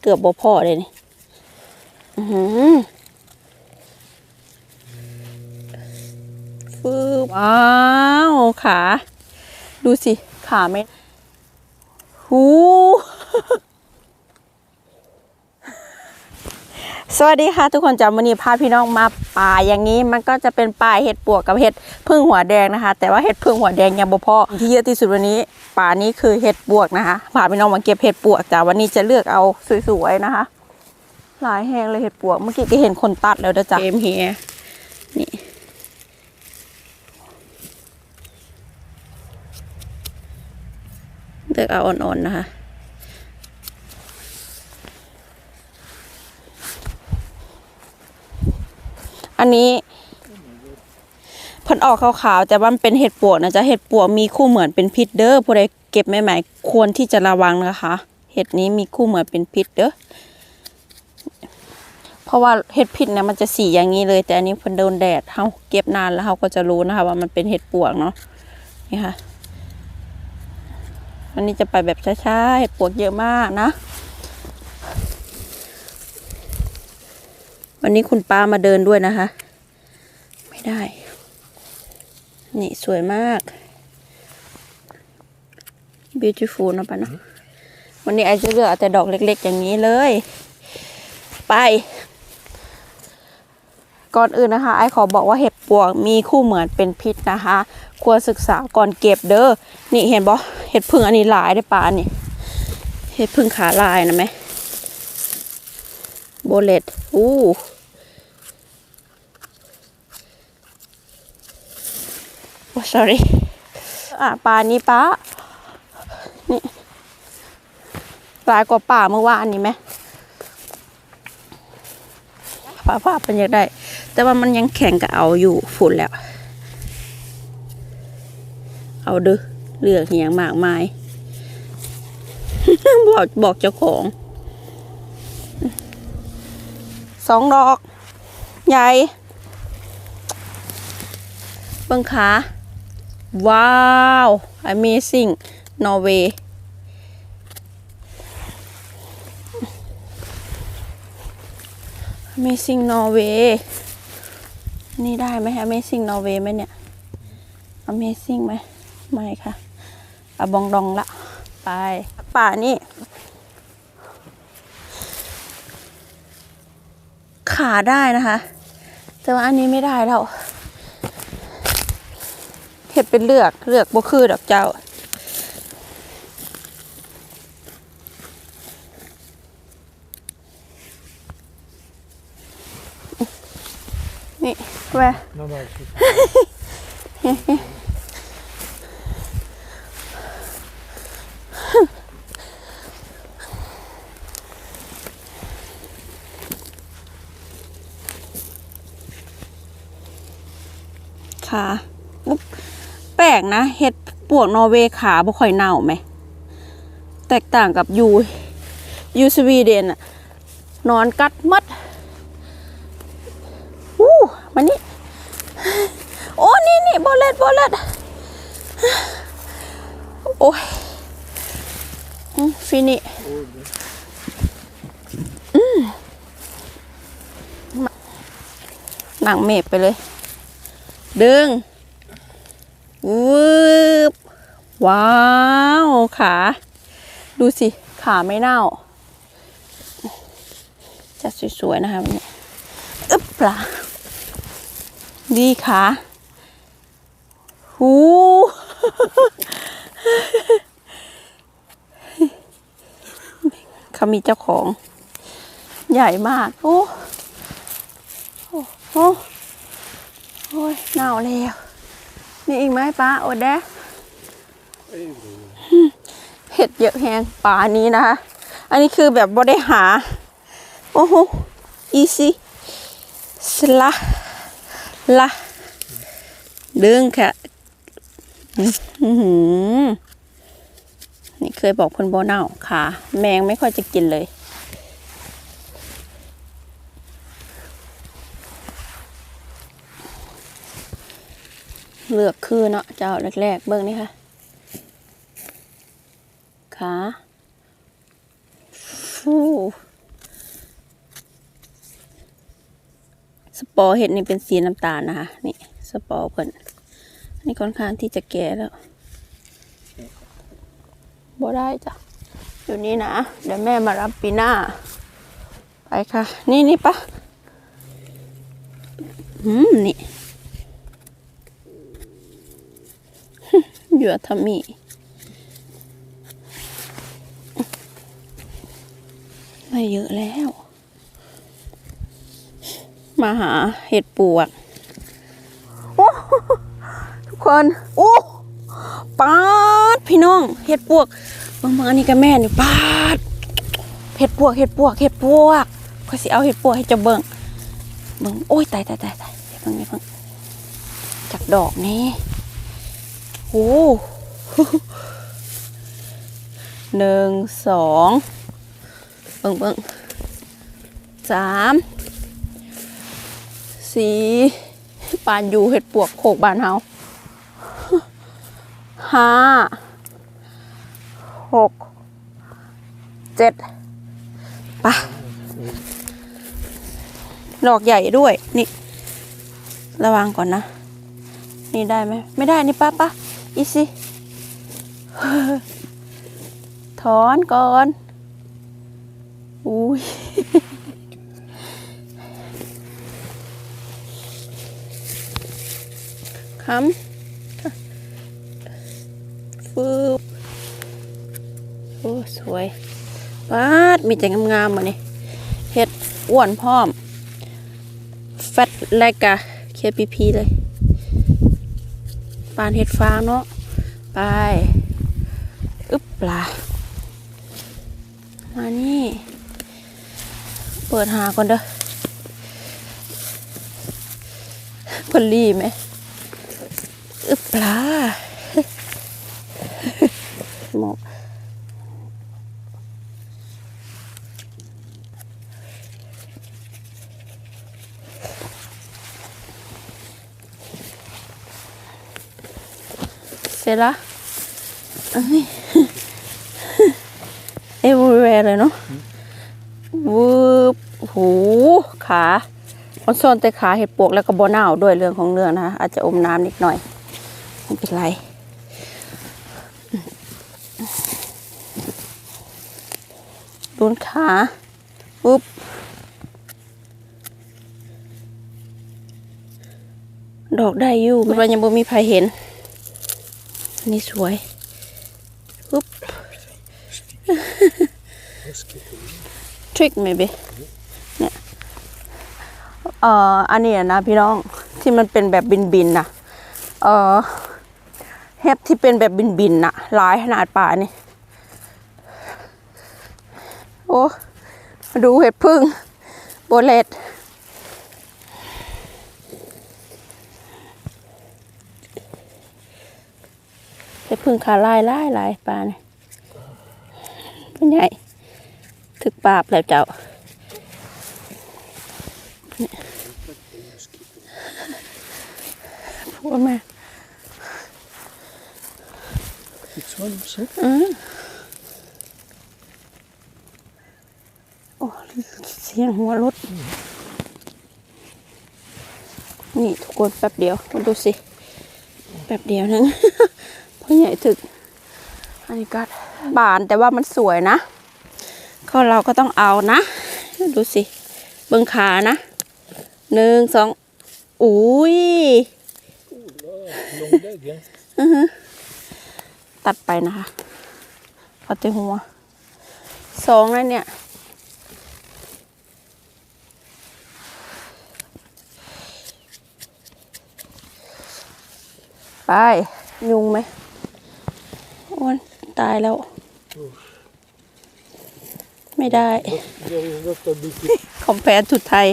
เกือบบ่พอเลยนี่อือหือฟืบอ้าวขา ดูสิ ขาไม่หู สวัสดีค่ะทุกคนจำวันนี้พาพี่น้องมาป่าอย่างนี้มันก็จะเป็นป่าเห็ดปวกกับเห็ดพึ่งหัวแดงนะคะ แต่ว่าเห็ดพึ่งหัวแดงยังบ่พอที่เยอะที่สุดวันนี้ ป่านี้คือเห็ดปวกนะคะพาพี่น้องมาเก็บเห็ดปวกจ้าวันนี้จะเลือกเอาสวยๆนะคะ หลายแหงเลยเห็ดปวกเมื่อกี้ก็เห็นคนตัดแล้วจ้าเกมเฮียนี่เลือกเอาอ่อนๆนะคะ อันนี้เพิ่นออกขาวๆแต่ว่ามันเป็นเห็ดปวกนะจ๊ะเห็ดปวกมีคู่เหมือนเป็นพิษเด้อผู้ใดเก็บใหม่ๆควรที่จะระวังนะคะ เห็ดนี้มีคู่เหมือนเป็นพิษเด้อเพราะว่าเห็ดพิษเนี่ยมันจะสีอย่างนี้เลย แต่อันนี้เพิ่นโดนแดดเฮาเก็บนานแล้วเฮาก็จะรู้นะคะ ว่ามันเป็นเห็ดปวกเนาะนี่ค่ะ อันนี้จะไปแบบช้าๆเห็ดปวกเยอะมากนะ วันนี้คุณป้ามาเดินด้วยนะคะ ไม่ได้ นี่สวยมาก beautiful นะป้าเนาะวันนี้ไอจะเลือกเอาแต่ดอกเล็ก ๆ อย่างนี้เลย ไป ก่อนอื่นนะคะไอขอบอกว่าเห็ดปวกมีคู่เหมือนเป็นพิษนะคะ ควรศึกษาก่อนเก็บเด้อนี่เห็นบ่เห็ดพึ่งอันนี้หลายได้ป้านี่เห็ดพึ่งขาลายนะไหม โบเลตอู้โอ้ sorry อะปลานี้ป้านี่หลายกว่าป่าเมื่อวานนี้ไหมป้าป้าเป็นยังได้ แต่ว่ามันยังแข็งกับเอาอยู่ฝุ่นแล้ว เอาด้อเลือกเหียงมากมาย บอกบอกเจ้าของ สองดอก ใหญ่เบิ้งขา ว้าว amazing นอร์เวย์ amazing นอร์เวย์นี่ได้ไหม amazing นอร์เวย์ไหมเนี่ย amazing ไหมไม่ค่ะอะบองดองละ ไป ป่านี่ ขาได้นะคะ แต่ว่าอันนี้ไม่ได้แล้วเห็ดเป็นเลือกเลือกบ่คือดอกเจ้านี่แวะแปลกนะเห็ดปวกนอร์เวย์ขาบ่ค่อยเน่าไหม แตกต่างกับยูยูสวีเดนอะนอนกัดมัดอู้มานี่ โอ้ นี่นี่บอลเลตบอลเลตโอ้ยอืมฟินิหนังเมบไปเลย ดึงวืบว้าว ขา ดูสิ ขาไม่เน่าจะสวย ๆ นะคะวันนี้อึ๊บปลาดีขาหูเขามีเจ้าของ ใหญ่มาก โอ้โอ้ โอ้โอ้ยเน่าแล้วนี่อีกไหมป้าโอดแดเห็ดเยอะแหงป่านี้นะคะอันนี้คือแบบบ่ได้หา โอ้โหอีซี่สละละดึงค่ะนี่เคยบอกคนโบเน่าค่ะ แมงไม่ค่อยจะกินเลย เลือกคือเนาะเจ้าแรกๆ เบิ่งนี่ค่ะ ขาฟูสปอร์เห็ดนี่เป็นสีน้ำตาลนะคะ นี่สปอร์เพิ่นนี่ค่อนข้างที่จะแก่แล้วบ่ได้จ้ะอยู่นี่นะ เดี๋ยวแม่มารับปีหน้า ไปค่ะ นี่นี่ปะอืม นี่ เหยื่อทำมีไม่เยอะแล้ว มาหาเห็ดปวก โอ้ ทุกคน โอ้ปาดพี่น้อง เห็ดปวกบางมานี่กับแม่นี่ปาดเห็ดปวกเห็ดปวกเห็ดปวกก็สิเอาเห็ดปวกให้เจะเบิ่งเบิ่งโอ้ยตายตายตายตายเดี๋ยวเบิ่งเดี๋ยวเบิ่งจากดอกนี้ โอ้หนึ่งสองเบิ่งเบิ่งสามสี่ปานอยู่เห็ดปวกโขกบานเฮาห้าหกเจ็ดไปะดอกใหญ่ด้วย นี่ ระวังก่อนนะ นี่ได้ไหม ไม่ได้นี่ป้าป้า อีสิถอนก่อน อุ้ยคำฟืบโอ้สวยปาดมีแต่งามๆมาเนี่เห็ดอ้วนพร้อม แฟตไลกะ KPP เลยานเห็ดฟางเนาะไปอึบปลามานี่ เปิดหาก่อนเด้อพอลีไหมอึบปลาหมกเสร็จละเอ้ย เอวแวรเลยเนาะวืบโหขามันซ่อนแต่ขาเห็ดปวกแล้วก็บอหนาวด้วยเรื่องของเรื่องนะคะอาจจะอมน้ำนิดหน่อยไม่เป็นไรดูนขาปุ๊บดอกได้อยู่มันยังบ่มีใครเห็น นี่สวยปุ๊บทริก maybe เนี่ยเอ่ออันนี้นะพี่น้องที่มันเป็นแบบบินบินๆนะเอ่อเห็บที่เป็นแบบบินบินๆน่ะหลายขนาดป่านี่โอ้มาดูเห็ดพึ่งโบเลต เห็ดพึ่งขาลายลายลายปลาเนี่ยเป็นไงถึกปราบแล้วเจ้าพูดมา It's one so โอ้เสียงหัวรถ นี่ทุกคนแป๊บเดียวมาดูสิ แป๊บเดียวนึงเพราะ ใหญ่ถึก อันนี้ก็บานแต่ว่ามันสวยนะ ก็เราก็ต้องเอานะ ดูสิ เบิ้งขานะ หนึ่งสองอุ้ยตัดไปนะคะเอาแต่หัวสองแล้วเนี่ยไปยุงไหม อ้วนตายแล้ว ไม่ได้ There is not a big คอมแพนทุดไทย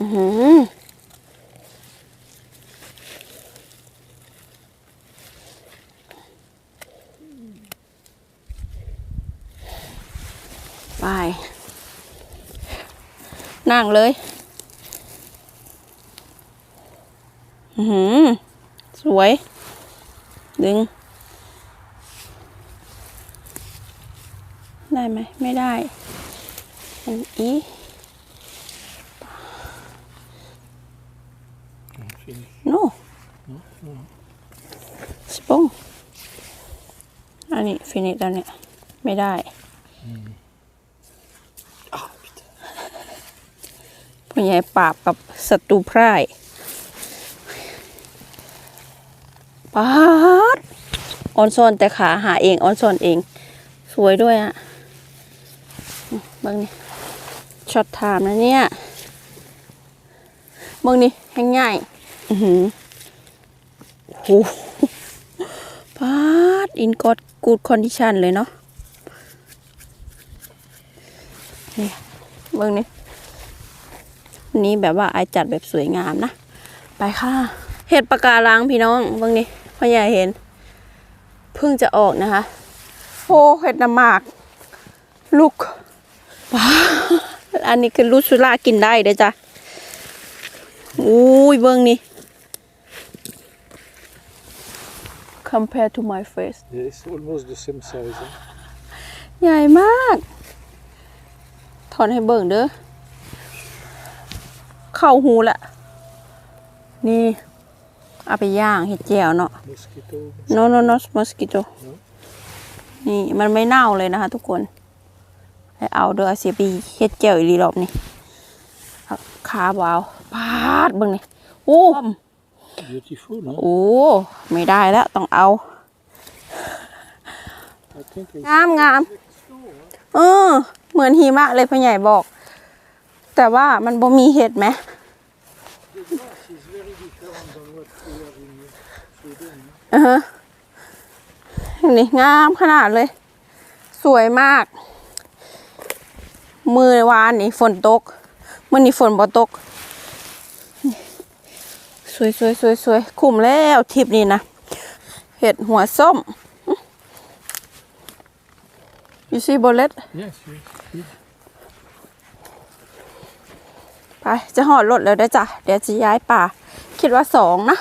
อือไปนั่งเลย อือ หือสวย ดึง ได้ไหม ไม่ได้ อันอี Fini. no สปงอันนี้ฟินิชแล้วเนี่ย ไม่ได้ Ah, putain. ผู้ใหญ่ปราบกับศัตรูพร่าย ปาดออนซอนแต่ขาหาเองออนซอนเอง สวยด้วยอะอืมเบิ่งนี่ช็อตไทม์นะเนี่ยเบิ่งนี่ให้ง่ายอือหือโอ้โหปาดอินกอดกูดคอนดิชันเลยเนาะนี่เบิ่งนี่วันนี้แบบว่าไอายจัดแบบสวยงามนะ ไปค่ะ เห็ดปะการังพี่น้องเบางนี้ พ่อใหญ่เห็นเพิ่งจะออกนะคะ โอ้เห็ดน้ำหมาก ลูกว้าอันนี้คือลูกสุรากินได้เด้อจ้ะอุ้ยเบิ้งนี่ compare to my face Yeah, it's almost the same size. Huh? ใหญ่มาก ถอนให้เบิ่งเด้อ เข้าหูละ นี่ เอาไปย่างเห็ดแจ่วเนาะ Mosquito. no no no mosquito นี่มันไม่เน่าเลยนะคะ ทุกคนให้เอาเด้อเอาเสียไปเห็ดแจ่วอีหลีรอบนี่เอาขาบเอาปาดเบิ่งนี่โอ้ Beautiful, huh? โอ้ไม่ได้แล้วต้องเอา I think it's งามงามเออเหมือนหิมะเลยพ่อใหญ่บอก แต่ว่ามันบ่มีเห็ดไหม อือฮะนี่งามขนาดเลย สวยมาก มือวานนี่ฝนตกมื่อนี้ฝนบ่ตก สวยสวยสวยสวยคุ้มแล้วทริปนี้นะเห็ดหัวส้ม you see bullet Yes, yes. good. ไปจะหอดรถแล้วได้อจ้ะ เดี๋ยวจะย้ายป่า คิดว่าสองนะ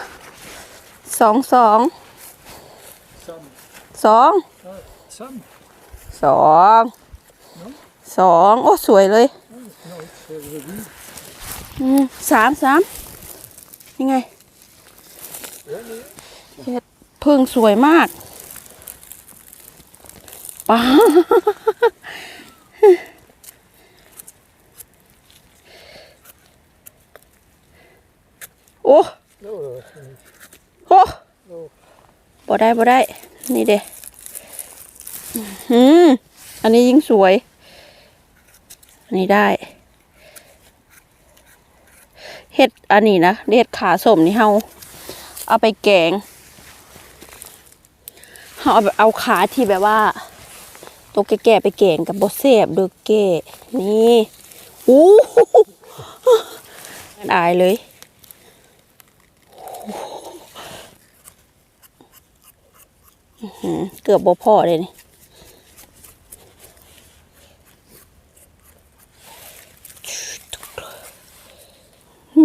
สองสอง Some. สอง Uh, some. สองสองโอ้ สวยเลย No, it's uh, the big. อืมสามสามยังไงเห็ดพึ่งสวยมากป้าโอ้ No, no, it's- โอ้บ่ได้บ่ได้ นี่เด้อืมอันนี้ยิ่งสวย อันนี้ได้ เห็ดอันนี้นะเห็ดขาสมนี่เฮาเอาไปแกงเฮาเอาเอาขาที่แบบว่าตัวแก่ๆไปแกงกับบเซบเดือเก้นี่อู้หูมันอายเลย อืม เกือบบ่พอเลยนี่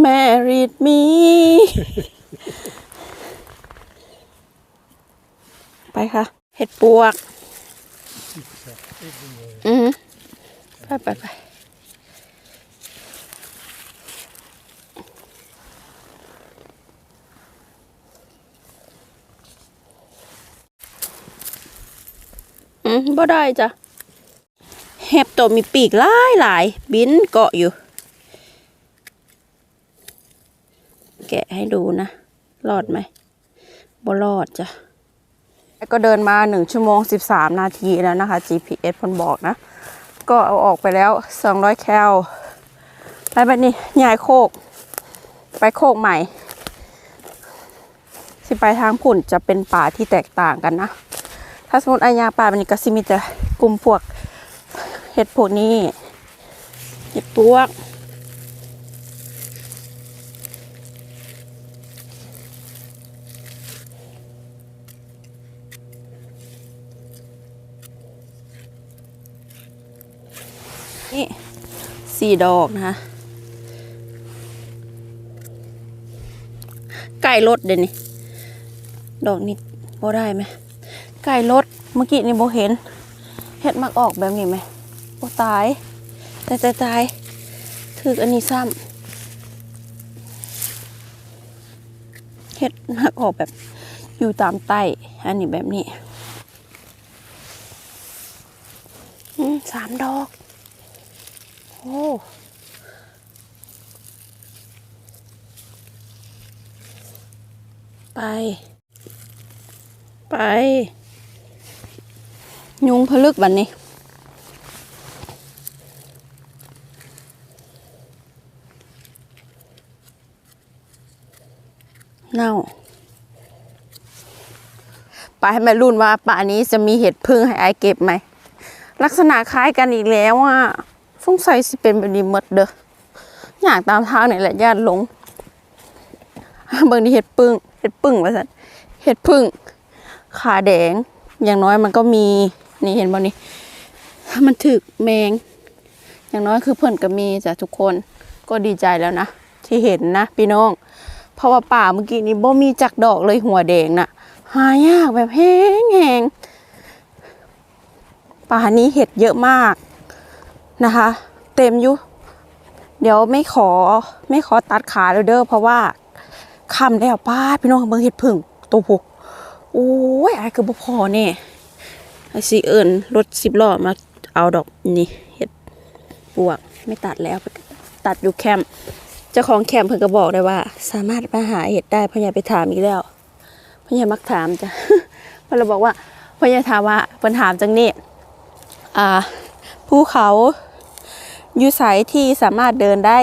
Married me ไปค่ะ เห็ดปวก อือไปไปไป บ่ได้จ้ะเห็บตัวมีปีกหลายหลายบินเกาะอยู่ แกะให้ดูนะรอดไหมบ่รอดจ้ะก็เดินมาหนึ่งชั่วโมงสิบสามนาทีแล้วนะคะ GPS พนบอกนะ ก็เอาออกไปแล้วสองร้อยแคลไปแบบนี้ย้ายโคก ไปโคกใหม่ สิไปทางผุ่นจะเป็นป่าที่แตกต่างกันนะ ถ้าสมมติอายาป่าแบบนี้ก็สิมีแต่กลุ่มพวกเห็ดพวกนี้เห็ดปวกนี่สี่ดอกนะคะไก่รถเดี๋ยวนี้ดอกนี้บ่ได้ไหมไก่รถ เมื่อกี้นี่โบเห็น เห็ดมักออกแบบนี้ไหมโบ่ตายต่แต่ตายถึกอันนี้ซ้ำเห็ดมักออกแบบอยู่ตามใต้ อันนี้แบบนี้อืมสามดอก โอ้ไป ไป ยุงพลึกบันนี้เน่าไปให้แม่รุ่นว่าป่านี้จะมีเห็ดพึ่งให้ไอายเก็บไหม ลักษณะคล้ายกันอีกแล้วอะสงสัยสิเป็นแบบนี้หมดเด้ออยากตามทางนี่แหละญาติหลงเบิ่งที่เห็ดปึ้งเห็ดปึ้งว่าซั่นเห็ดพึ่ง ขาแดง อย่างน้อยมันก็มี นี่เห็นบ่นี่มันถึกแมง อย่างน้อยคือเพิ่นก็มีจ้ะทุกคนก็ดีใจแล้วนะ ที่เห็นนะพี่น้อง เพราะว่าป่าเมื่อกี้นี้บ่มีจักดอกเลยหัวแดงน่ะ หายากแบบแห้งแหงป่านี้เห็ดเยอะมากนะคะ เต็มอยู่เดี๋ยวไม่ขอไม่ขอตัดขาเลยเด้อเพราะว่าคำแล้วป้าพี่น้องเบิ่งเห็ดผึ่งตัวผูกโอ้ยอายคือบ่พอเนี่ย ไอสิเอิญรถสิบล้อมาเอาดอกนี่เห็ดปวกไม่ตัดแล้วตัดอยู่แคมป์เจ้าของแคมป์เพิ่นก็บอกได้ว่า สามารถมาหาเห็ดได้พ่อใหญ่ไปถามอีกแล้วพ่อใหญ่มักถามจ้ะเพิ่นเลยบอกว่าพ่อใหญ่ถามว่าเพิ่นถามจังนี้อ่าภูเขาอยู่ไสที่สามารถเดินได้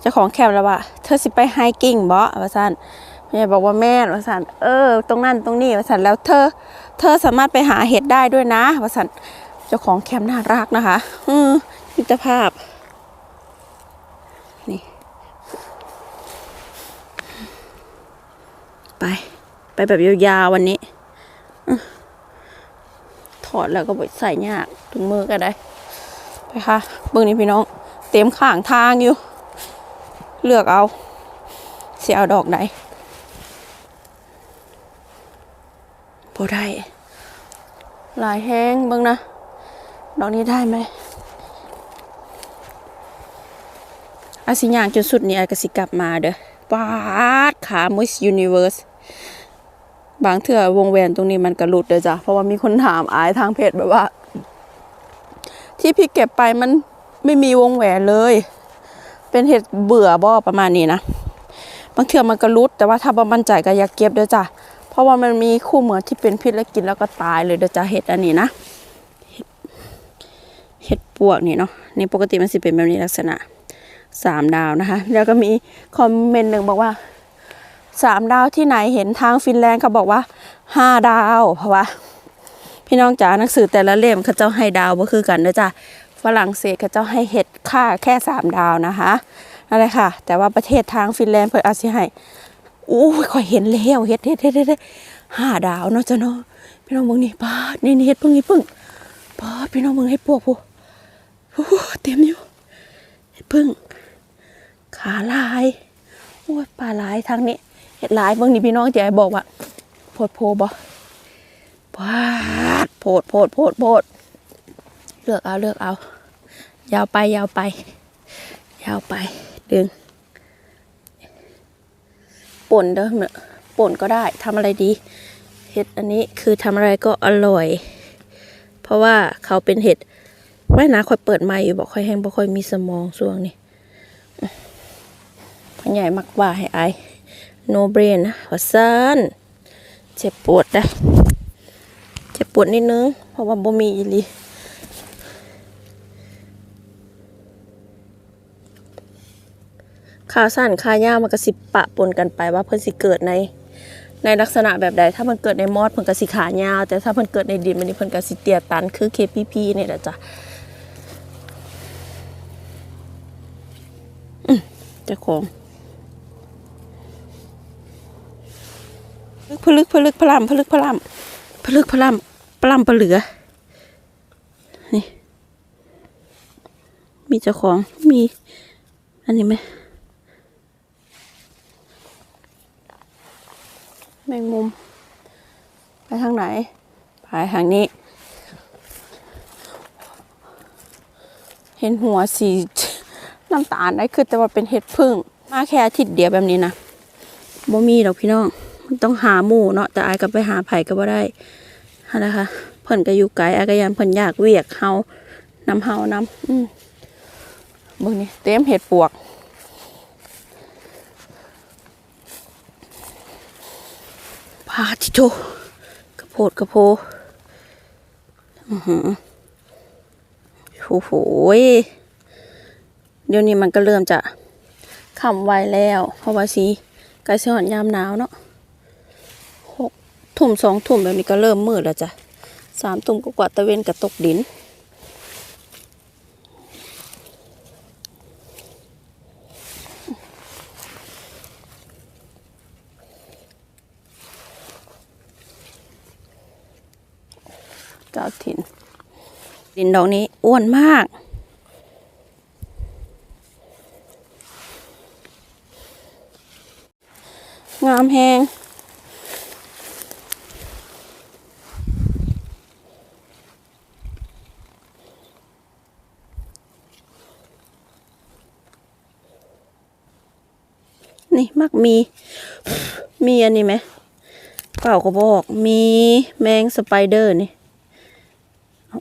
เจ้าของแคมป์แล้วว่า เธอสิไปไฮกิ้งบ่ว่าซั่น พ่อใหญ่บอกว่าแม่ว่าซั่นเออ ตรงนั้นตรงนี้ว่าซั่นแล้วเธอ เธอสามารถไปหาเห็ดได้ด้วยนะว่าซั่นเจ้าของแคมป์น่ารักนะคะ อือมิตรภาพ นี่ ไป ไปแบบยาวๆวันนี้ถอดแล้วก็ไปใส่ยากถุงมือก็ได้ ไปค่ะเบื้องนี้พี่น้อง เต็มข้างทางอยู่ เลือกเอาเสียเอาดอกไหน พอได้ หลายแห้งบิ่งนะ ดอกนี้ได้ไหมอาสิย่างจนสุดนี่อากสิกลับมาเด้อปาดขามิสยูนิเวิร์สบางเถื่อวงแหวนตรงนี้มันกระหลุดเด้อจ้ะ เพราะว่ามีคนถามอายทางเพจแบบว่า ที่พี่เก็บไปมันไม่มีวงแหวนเลย เป็นเห็ดเบื่อบ่ประมาณนี้นะ บางเถื่อมันกระลุด แต่ว่าถ้าบ่มั่นใจก็อย่าเก็บเด้อจ้ะ ราะว่ามันมีคู่เหมือนที่เป็นพิษแล้วกินแล้วก็ตายเลยเด้อจ้ะเห็ดอันนี้นะเห็ดปวกนี่เนาะนี่ปกติมันสิเป็นแบบนี้ลักษณะสามดาวนะคะ แล้วก็มีคอมเมนต์หนึ่งบอกว่าสามดาวที่ไหนเห็นทางฟินแลนด์เขาบอกว่าห้าดาวเพราะว่า พี่น้องจ๋าหนังสือแต่ละเล่มเขาเจ้าให้ดาวก็คือกันเด้อจ้ะฝรั่งเศสเขาเจ้าให้เห็ดค่าแค่สามดาวนะคะนั่นแหละค่ะ แต่ว่าประเทศทางฟินแลนด์เพิ่นอาจสิให้ อู้ยข่อยเห็นแล้วเห็ดเห็ดเห็ดเห็ดห้าดาวเนาะจ้ะเนาะพี่น้องเบิ่งนี่ป้าดนี่นี่เห็ดเพิ่งนี่เพิ่งป้าพี่น้องเบิ่งให้พวกผู้โอ้โหเต็มอยู่เพิ่งขาลายโอ้ยปลาลายทางนี้เห็ดลายเบิ่งนี่พี่น้องจะให้บอกว่าโพดโพบ่พาดโพดโพดโพดโพดเลือกเอาเลือกเอา ยาวไปยาวไป ยาวไปดึง ป่นเด้อเนอะป่นก็ได้ทำอะไรดี เห็ดอันนี้คือทำอะไรก็อร่อย เพราะว่าเขาเป็นเห็ดไม่นะค่อยเปิดไมาอยู่บอกค่อยแห้งบ่ค่อยมีสมองช่วงนี้พ่อใหญ่มักว่าให้ไอโนเบรนนะหัวซันเจ็บปวดนะเจ็บปวดนิดนึง เพราะว่าบ่มีอีลี ขาสั้นขายาวมันก็สิปะปนกันไปว่าเพิ่นสิเกิดในในลักษณะแบบใด ถ้ามันเกิดในมอดเพิ่นก็สิขายาว แต่ถ้าเพิ่นเกิดในดินมันนี่เพิ่นก็สิเตียตัน คือ KPP นี่แหละจ้ะเจ้าของพลึกพลึกพลัมพลึกพลัมพลึกพล่ำปล้ำปลาเหลือ นี่ มีเจ้าของมี อันนี้ไหม แม งมุม ไปทางไหน ไปทางนี้ เห็นหัวสีน้ำตาลได้คือแต่ว่าเป็นเห็ดพึ่ง มาแค่อาทิตย์เดียวแบบนี้นะบ่มีดอกพี่น้องมันต้องหาหมู่เนาะแต่อายก็ไปหาไผ่ก็บ่ได้ฮะนะคะเพิ่นก็อยู่ไกลอายก็ยังเพิ่นอยากเวียกเฮานำเฮานำอืมเบิ่งนี่เต็มเห็ดปวกาทิโตกระโพดกระโพอือหือโอ้โหยเดี๋ยวนี้มันก็เริ่มจะขำไวแล้ว เพราะว่าสีไกล้สิหอนยามหนาวเนาะหกทุ่มสองทุ่มแบบนี้ก็เริ่มมืดแล้วจ้ะสามทุ่มก็กว่าตะเวนกับตกดิน เจ้าถิ่น ดินดอกนี้อ้วนมาก งามแหงนี่มักมี มีอันนี้ไหมเปล่าก็บอก มีแมงสไปเดอร์นี่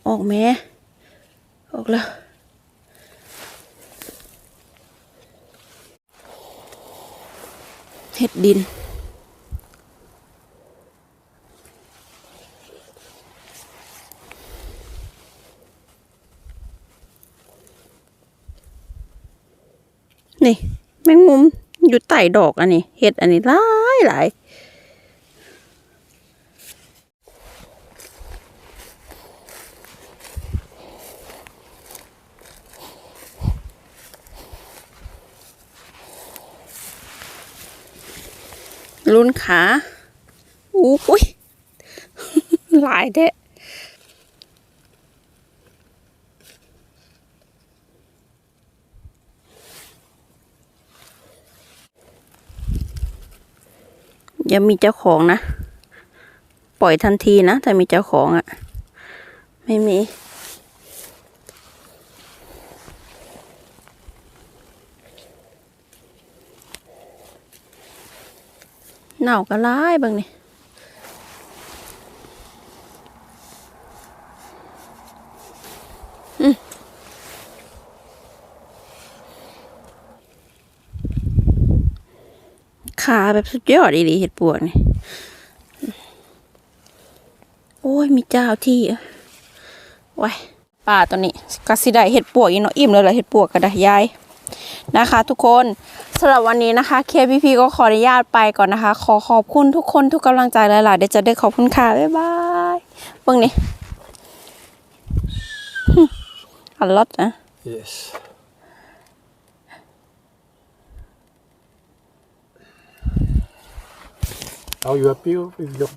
อออกแม่ออกแล้วเห็ดดิน นี่ แมงมุมอยู่ใต้ดอกอันนี้เห็ดอันนี้หลายหลาย ลุ้นขาอู้อุ้ยหลายเด้อย่ามีเจ้าของนะ ปล่อยทันทีนะ ถ้ามีเจ้าของอะ่ะ ไม่มี เน่าก็ร้ายบางนี่ขาแบบสุดยอดอีเห็ดปวกนี่ โอ้ย มีเจ้าที่ไว้ป่าตัวนี้ก็สิได้เห็ดปวกอีกเนาะอิ่มเลยละเห็ดปวกก็ได้ยาย นะคะทุกคนสำหรับวันนี้นะคะ KPP ก็ขออนุญาตไปก่อนนะคะ ขอขอบคุณทุกคนทุกกำลังใจหลายๆเดี๋ยวจะได้ขอบคุณค่ะ บ๊ายบายเบิ่งนี่อัลลอดนะ Yes. Are you happy with your